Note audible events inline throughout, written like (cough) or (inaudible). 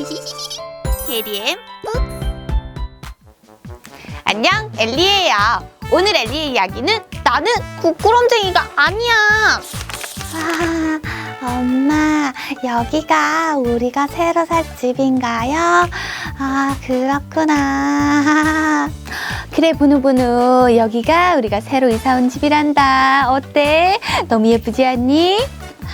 (laughs) 게리엠 안녕 엘리예요 오늘 엘리의 이야기는 나는 부끄럼쟁이가 아니야 아, 엄마, 여기가 우리가 새로 살 집인가요? 아, 그렇구나. 그래, 보누보누. 여기가 우리가 새로 이사 온 집이란다. 어때? 너무 예쁘지 않니?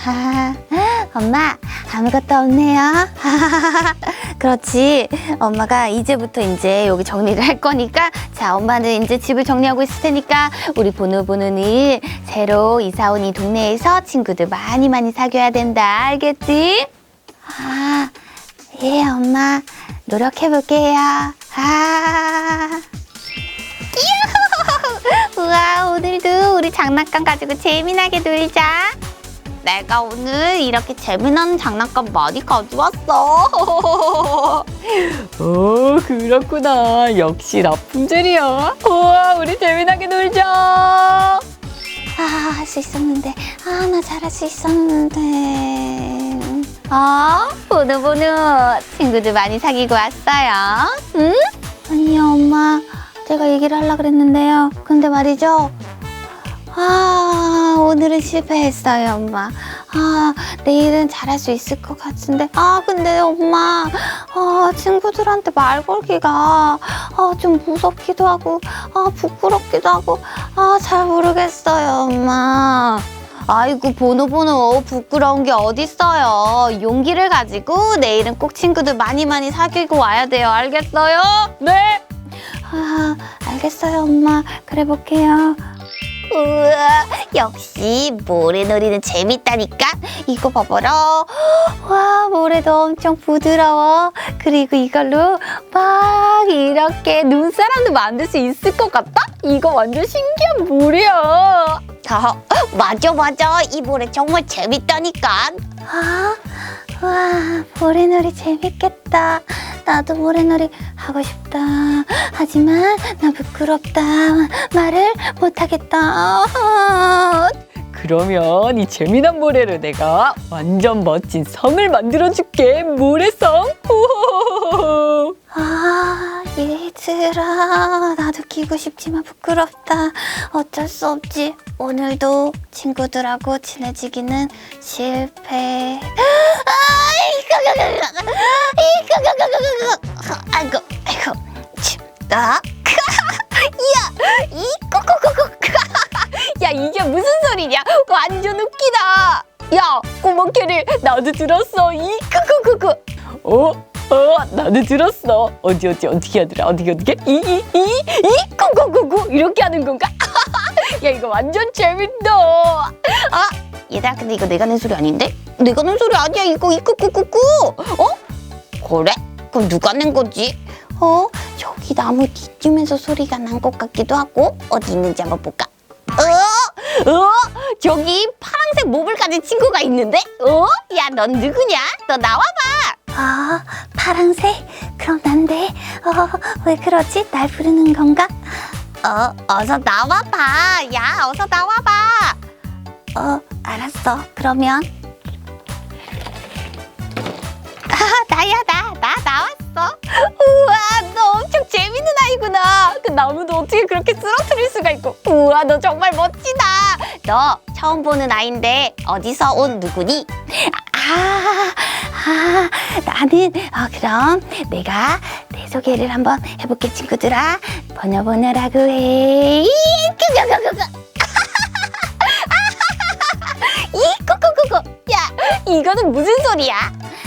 아, (laughs) 엄마, 아무것도 없네요. (laughs) 그렇지. 엄마가 이제부터 이제 여기 정리를 할 거니까, 자, 엄마는 이제 집을 정리하고 있을 테니까, 우리 보누 보누는 새로 이사 온 이 동네에서 친구들 많이 많이 사귀어야 된다. 알겠지? 아, 예, 엄마. 노력해 볼게요. 아. (laughs) 우와, 오늘도 우리 장난감 가지고 재미나게 놀자. 내가 오늘 이렇게 재미나는 장난감 많이 가져왔어 (laughs) 오, 그렇구나. 역시 라푼젤이야. 우와, 우리 재미나게 놀자. 아, 할 수 있었는데. 아, 나 잘할 수 있었는데. 어? 보누보누 친구들 많이 사귀고 왔어요 응? 아니요, 엄마. 제가 얘기를 하려고 그랬는데요. 근데 말이죠. 아, 오늘은 실패했어요, 엄마. 아, 내일은 잘할 수 있을 것 같은데. 아, 근데 엄마. 아, 친구들한테 말 걸기가. 아, 좀 무섭기도 하고. 아, 부끄럽기도 하고. 아, 잘 모르겠어요, 엄마. 아이고 보노보노 부끄러운 게 어딨어요 용기를 가지고 내일은 꼭 친구들 많이 많이 사귀고 와야 돼요 알겠어요? 네. 아, 알겠어요, 엄마. 그래 볼게요. 우와 역시 모래놀이는 재밌다니까? 이거 봐봐라. 와, 모래도 엄청 부드러워. 그리고 이걸로 막 이렇게 눈사람도 만들 수 있을 것 같다? 이거 완전 신기한 모래야. 아, 맞아 맞아. 이 모래 정말 재밌다니까. 아, 와, 모래놀이 재밌겠다. 나도 모래놀이 하고 싶다. 하지만 나 부끄럽다. 말을 못하겠다. 아, 그러면 이 재미난 모래로 내가 완전 멋진 성을 만들어줄게. 모래성. 우호호호호. 아, 얘들아. 나도 끼고 싶지만 부끄럽다. 어쩔 수 없지. 오늘도 친구들하고 친해지기는 실패. 아이고 아이고 나 이야 이 꼬꼬꼬꼬 야 이게 무슨 소리냐 완전 웃기다 야 꼬마 캐리 나도 들었어 이 꼬꼬꼬꼬 어? 어, 나도 들었어. 어디 어디 어떻게 하더라? 어디 어떻게? 이이이이 꼬꼬꼬꼬 이렇게 하는 건가? (laughs) 야 이거 완전 재밌다. 아 얘들아 근데 이거 내가 낸 소리 아닌데 내가 낸 소리 아니야 이거 이 꼬꼬꼬꼬 어 그래 그럼 누가 낸 거지 어 저기 나무 뒤쯤에서 소리가 난 것 같기도 하고 어디 있는지 한번 볼까 어? 어? 저기 파란색 가진 친구가 있는데? 어? 야, 넌 누구냐? 너 나와봐. 아, 파랑색? 그럼 난데. 어, 왜 그러지? 날 부르는 건가? 어, 어서 나와봐. 야, 어서 나와봐. 어, 알았어. 그러면 아, 나야, 나. 나 나왔어. 우와, 너 엄청 재밌는 아이구나. 그 나무도 어떻게 그렇게 쓰러뜨릴 수가 있고. 우와, 너 정말 멋지다. 너 처음 보는 아인데 어디서 온 누구니? 아, 아, 나는 어, 그럼 내가 내 소개를 한번 해볼게 친구들아. 번여보느라고 해. 이 이거는 무슨 소리야?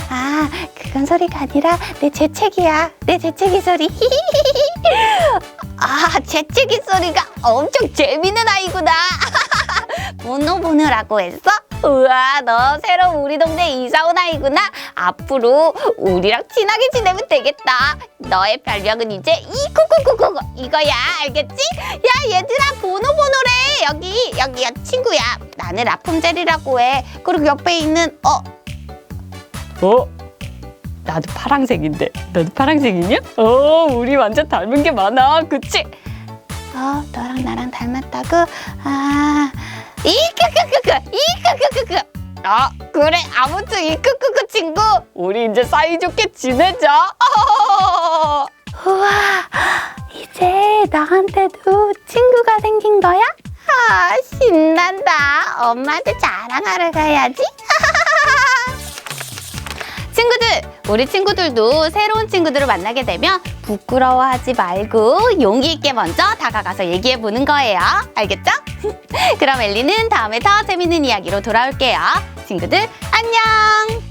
아, 그건 소리가 아니라 내 재채기야. 내 재채기 소리. (laughs) 아, 재채기 소리가 엄청 재밌는 아이구나. (laughs) 번호 보느라고 했어? 우와, 너 새로 우리 동네 이사 온 아이구나. 앞으로 우리랑 친하게 지내면 되겠다. 너의 별명은 이제 이코코코코 이거야, 알겠지? 야, 얘들아, 번호 번호래. 여기, 여기야, 친구야. 나는 라푼젤이라고 해. 그리고 옆에 있는 어, 어? 나도 파랑색인데 너도 파랑색이냐? 어, 우리 완전 닮은 게 많아. 그치? 어, 너랑 나랑 닮았다고? 아, 이크크크크, 이크크크크. 아 그래 아무튼 이 크크크 친구 우리 이제 사이좋게 지내자. 우와, 이제 나한테도 친구가 생긴 거야? 아 신난다. 엄마한테 자랑하러 가야지. (laughs) 친구들 우리 친구들도 새로운 친구들을 만나게 되면 부끄러워하지 말고 용기 있게 먼저 다가가서 얘기해 보는 거예요. 알겠죠? (laughs) 그럼 엘리는 다음에 더 재밌는 이야기로 돌아올게요. 친구들 안녕